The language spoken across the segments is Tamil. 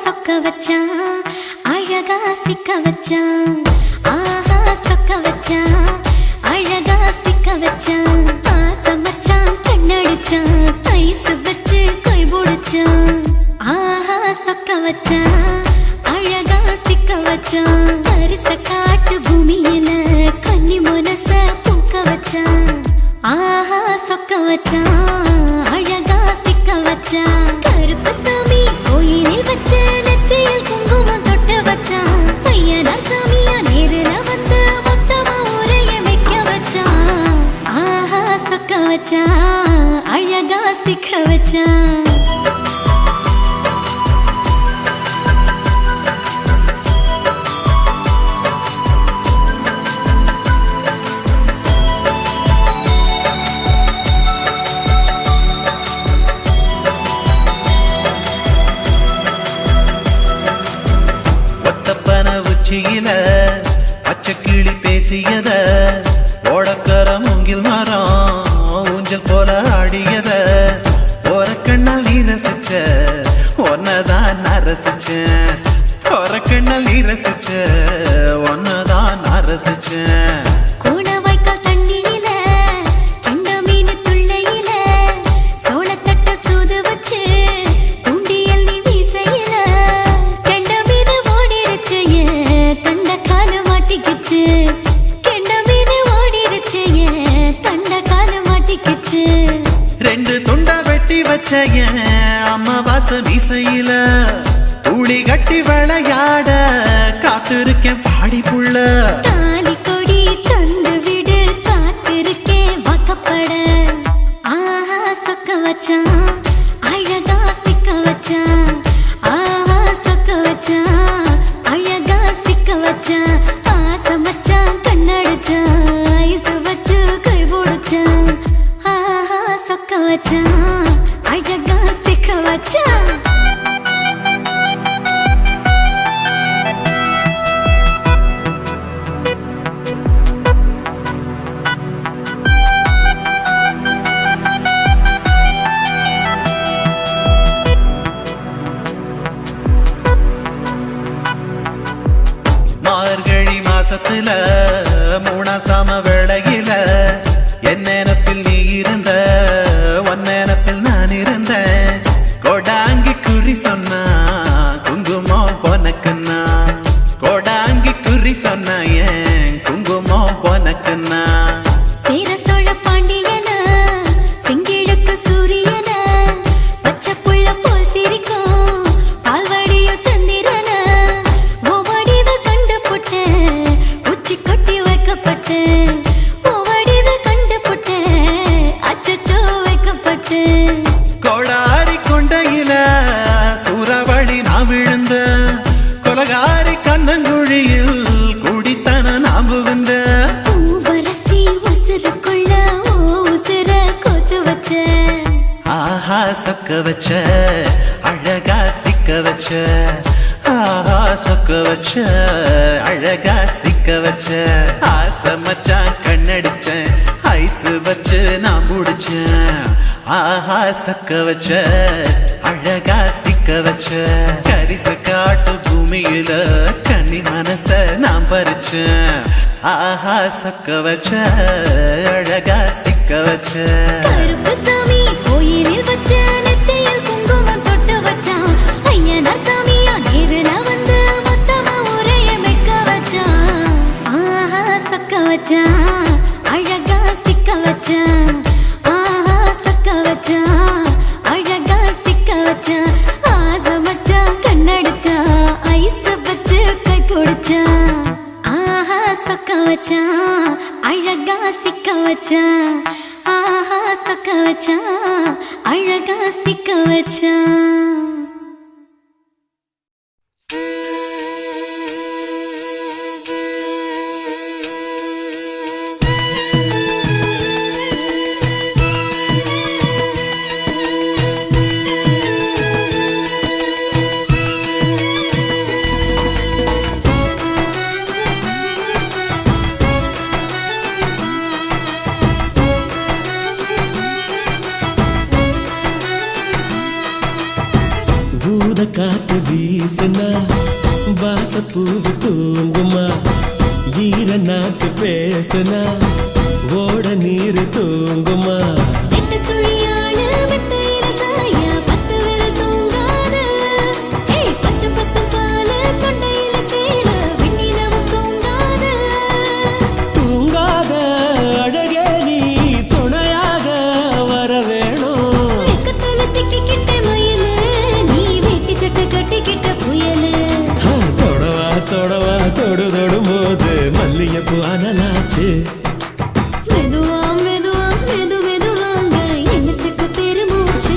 சொக்க வச்சான் அழகா சிக்க வச்சான். ஆஹா சொக்க வச்சான் அழகா சிக்க வச்சான். ஆசை மச்சான் கண்ணடிச்சான் ஐஸ் வச்சு கை பிடிச்சான். ஆஹா சொக்க வச்சான் அழகா சிக்க வச்சான். ரசிச்ச ஒன்னதான் நான் ரசிச்சேன் கூட வாய்க்கால் தண்ணியில கெண்ட மீன் துள்ளையில சோளத்தட்ட சூது வச்சு தூண்டியல் நீ வீசையில கெண்ட மீன் ஓடிருச்சு தண்ட கால மாட்டிக்கிச்சு. கெண்ட மீன் ஓடிருச்சு தண்ட கால மாட்டிக்கிச்சு. ரெண்டு துண்டா வெட்டி வச்ச அம்மா வாச மீசையில புளி கட்டி விளையாட காத்திருக்கேன் பாடி புள்ள. தாலி கொடி தந்து விடு காத்திருக்கேன் ஆஹா சொக்க வச்சான். மாசத்துல மூணாசாம வேளையில என்ன சொக்க வச்ச அழகா சிக்க வச்ச ஆஹா சொக்க வச்ச அழகா சிக்க வச்ச. ஆசை மச்சான் கண்ணடிச்சேன் ஐஸ் வச்சு நான் முடிச்சேன். ஆஹா சக்க வச்ச அழகா சிக்க வச்ச. கரிச காட்டு பூமியில கன்னி மனச நான் பறிச்சேன். ஆஹா சக்க வச்ச அழகா சிக்க வச்ச. சாமி கோயிலில் வச்ச நெத்தியில் குங்குமம் தொட்டு வச்சான். ஐயனா சாமியா நேருல வந்து மொத்தமா உரைய வைக்க வச்சான். ஆஹா சொக்க வச்சான். அழகா சிக்க வச்சான். ஆஹா சொக்க வச்சான். அழகா சிக்க வச்சான். ஆசை மச்சான் கண்ணடிச்சான். ஐஸ் வச்சு கை பிடிச்சான். ஆஹா சொக்க வச்சான். அழகா சிக்க வச்சான். சொக்க ஆகுமா ஈர நாத்து பேசுனா ஓட நீர் தூங்குமா? நட்பு அனலாச்சு. மெதுவா மெதுவா மெது மெதுவாங்க. எண்ணத்துக்கு பெருமூச்சு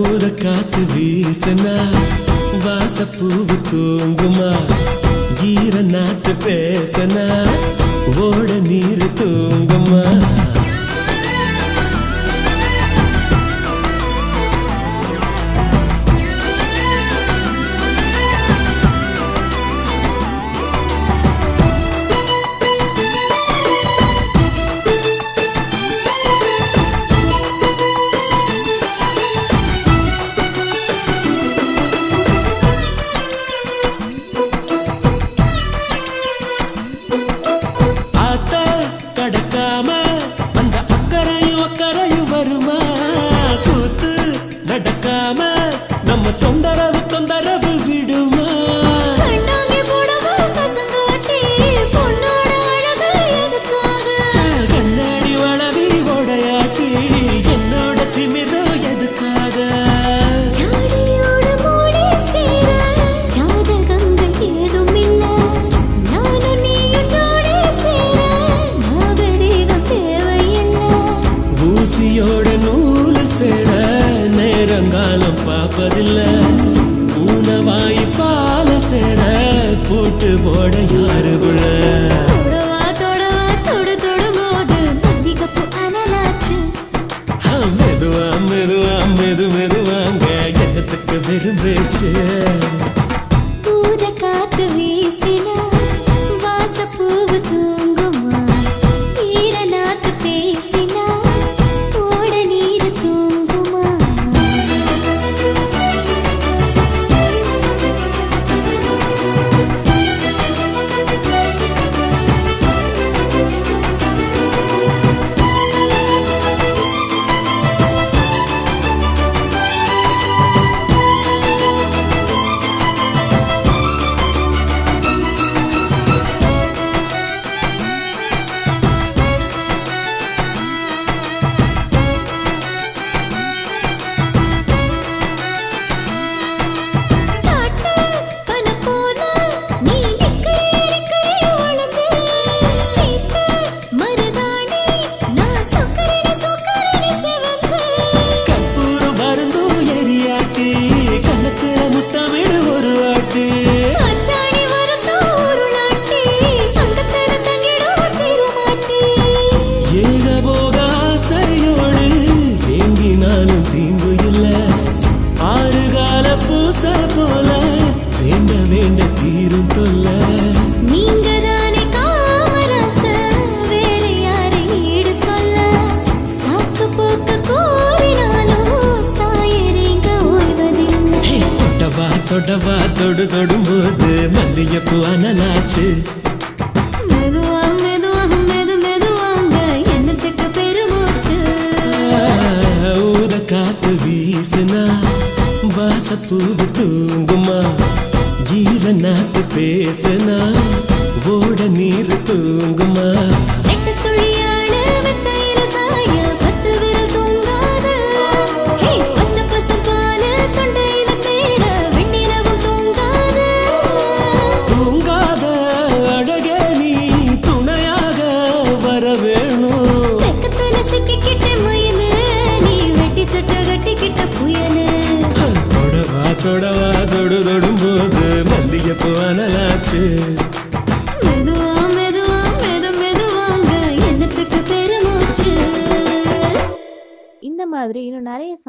ஊத காத்து வீசுனா வாசப்பூவு தூங்குமா? ஈர நாத்து பேசனா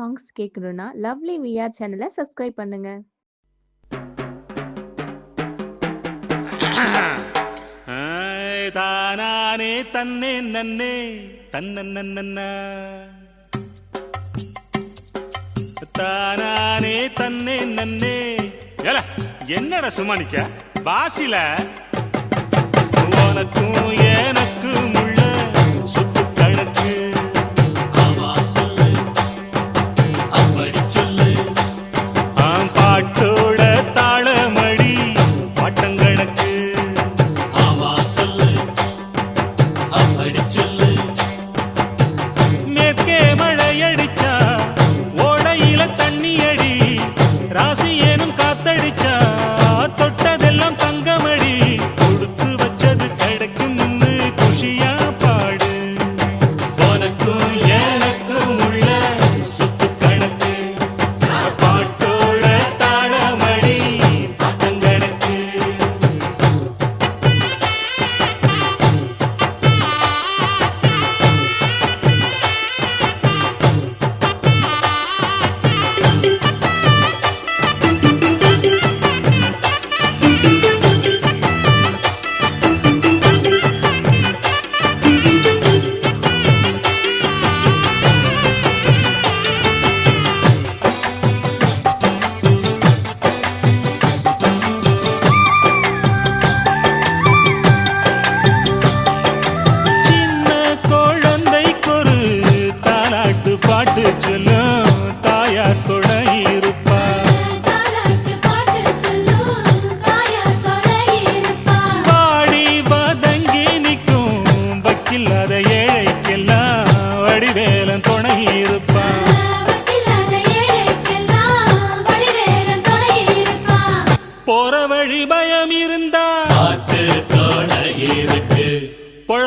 சாங்ஸ் கேட்கணும்னா லவ்லி விஆர் சேனலை சப்ஸ்கிரைப் பண்ணுங்க. தானானே தன்னே நன்னே தன்னன்ன தானானே தன்னே நன்னே. ஏல என்னடா சும்மா நிக்க? பாசில உனக்கும் எனக்கு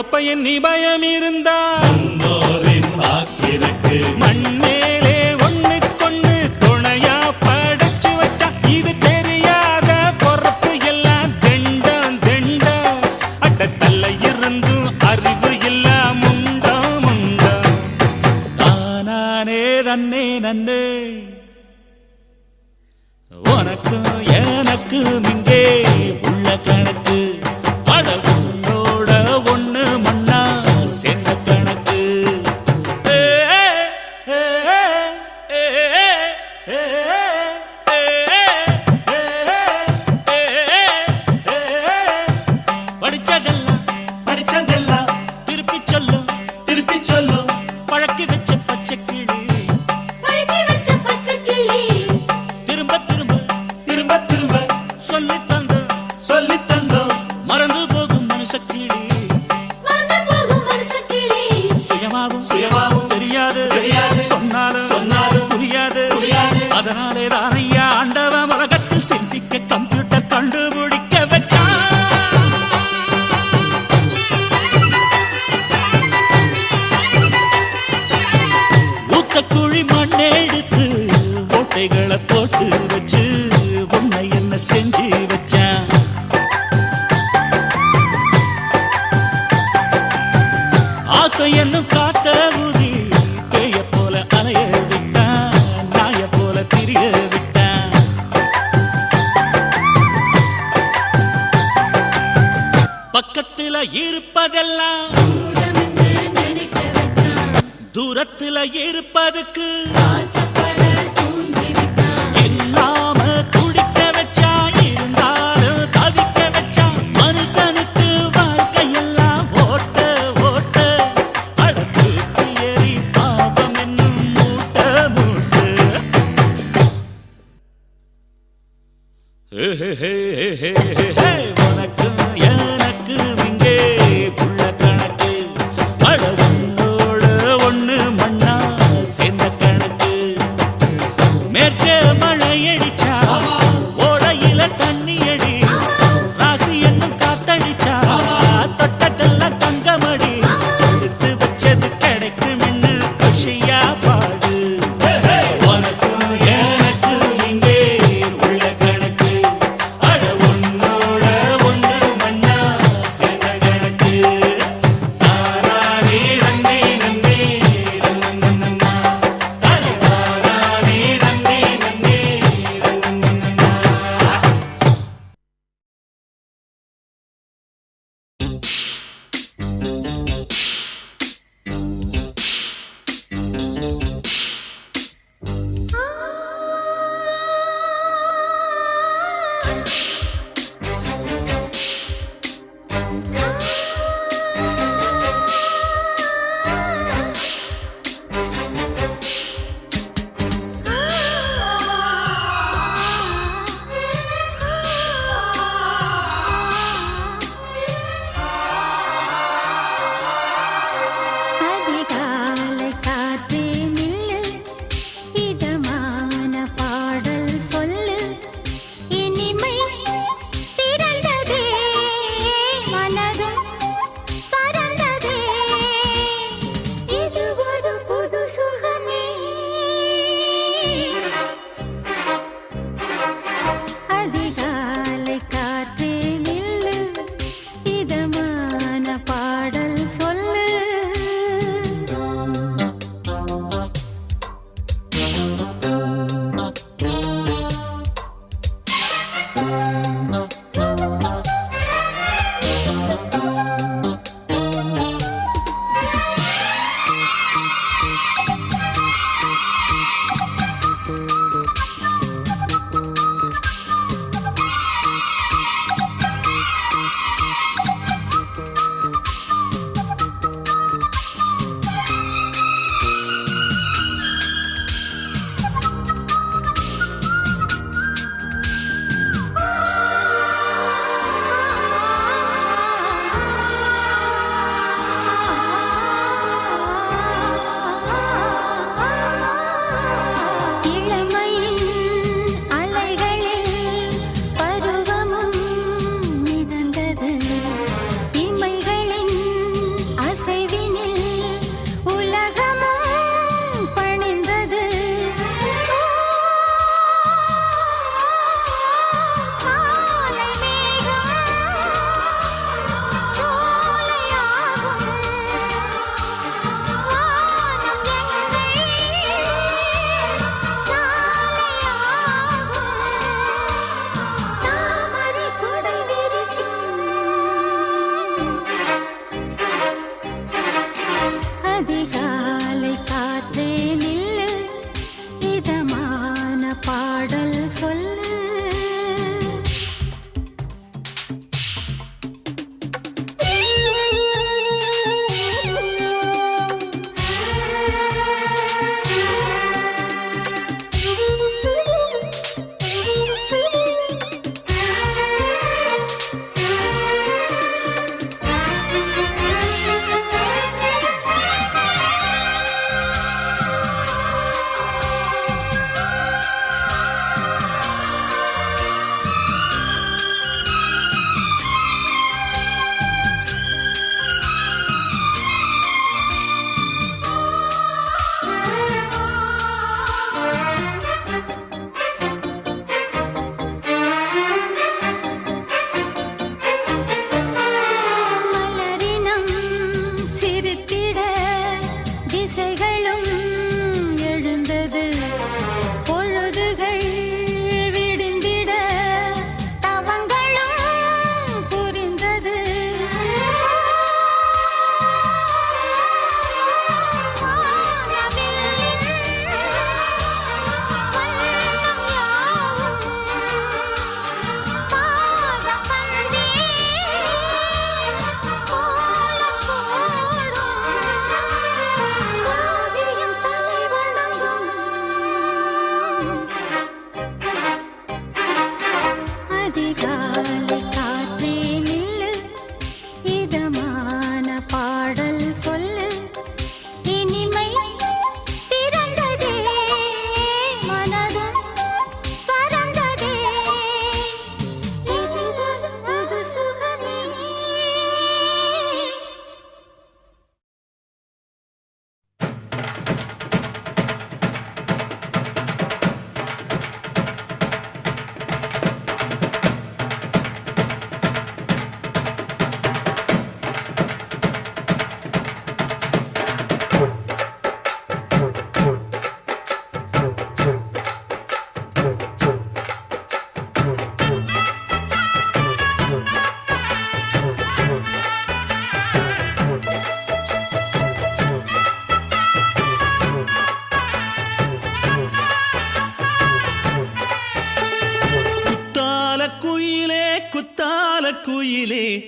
தொப்பையின் நிபயம் இருந்தால் பழக்கி வச்ச பச்சை கிளி. இருப்பதெல்லாம் தூரத்துல இருப்பதுக்கு இல்லாம துடிக்க வச்சா இருந்தாலும் தவிக்க வச்சா மனுஷனுக்கு வாழ்க்கையெல்லாம் ஓட்ட ஓட்ட. அழகு எரி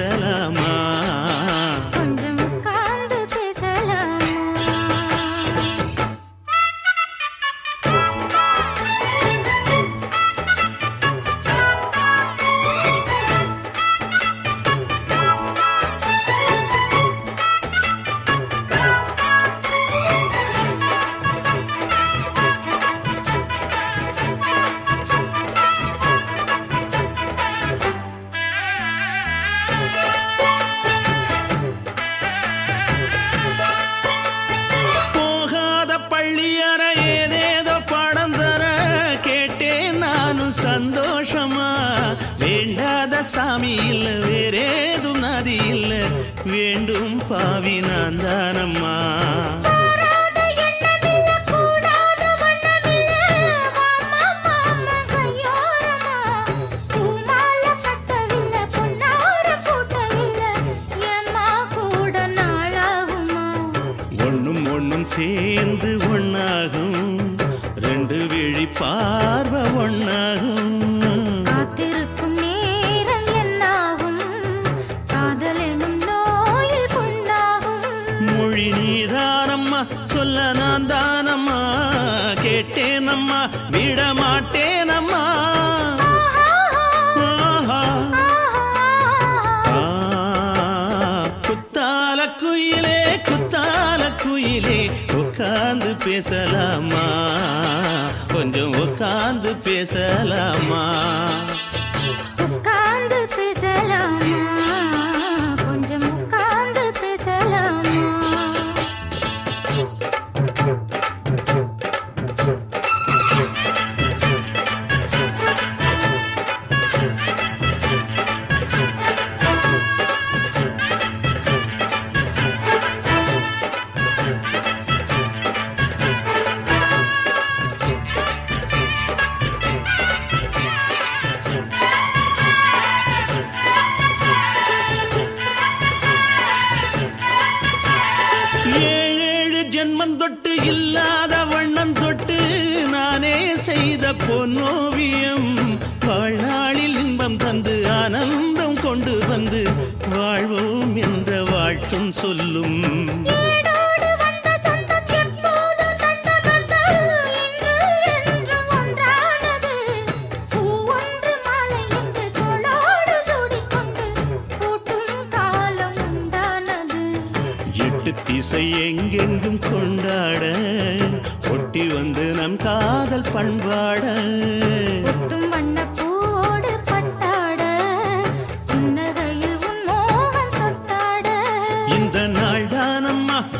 சலாமா? சாமி இல்ல வேறேதும் நதி இல்ல வேண்டும் பாவி நான் தானம்மா கேட்டேனம்மா விட மாட்டேனம்மா குத்தால குயிலே குத்தால குயிலே உட்கார்ந்து பேசலாமா? கொஞ்சம் உட்கார்ந்து பேசலாமா? தொட்டு இல்லாத வண்ணம் தொட்டு நானே செய்த பொன்னோவியம். வாழ்நாளில் இன்பம் தந்து ஆனந்தம் கொண்டு வந்து வாழ்வோம் என்ற வாழ்த்தும் சொல்லும்.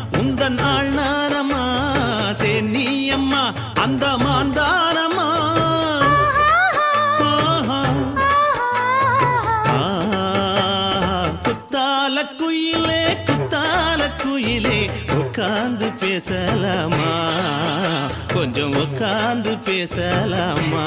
தானம்மா உந்த நாள் நானம்மா தென்னி அம்மா அந்த மாந்தானம்மா ஆஹா. குத்தால குயிலே குத்தால குயிலே உட்கார்ந்து பேசலாமா? கொஞ்சம் உட்கார்ந்து பேசலாமா?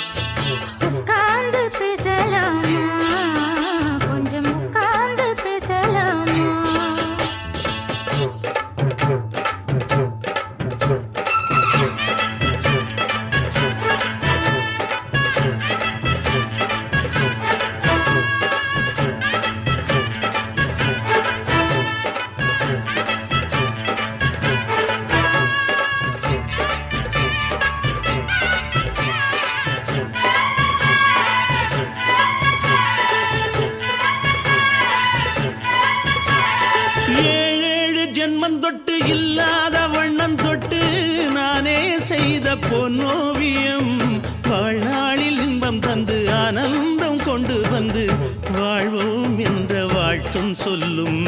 பொன்னோவியம். வாழ்நாளில் இன்பம் தந்து ஆனந்தம் கொண்டு வந்து வாழ்வோம் என்ற வாழ்த்தும் சொல்லும்.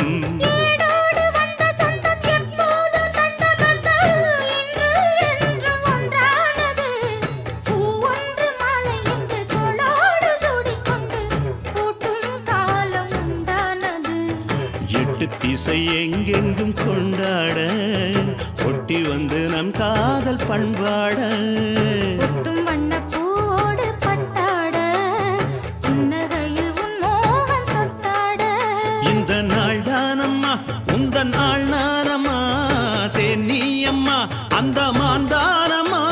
பண்பாட. ஒட்டும் வண்ணப் பூவோடு பட்டாட. புன்னகையில் உன் மோகம் தொட்டாட. இந்த நாள் தானம்மா உந்த நாள் நானம்மா தென்னி அம்மா அந்த மாந்தானம்மா.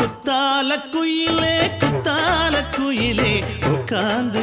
குத்தால குயிலே குத்தால குயிலே உட்கார்ந்து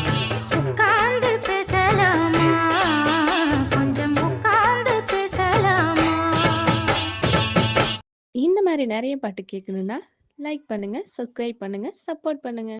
நிறைய பாட்டு கேட்கணும்னா லைக் பண்ணுங்க சப்ஸ்கிரைப் பண்ணுங்க சப்போர்ட் பண்ணுங்க.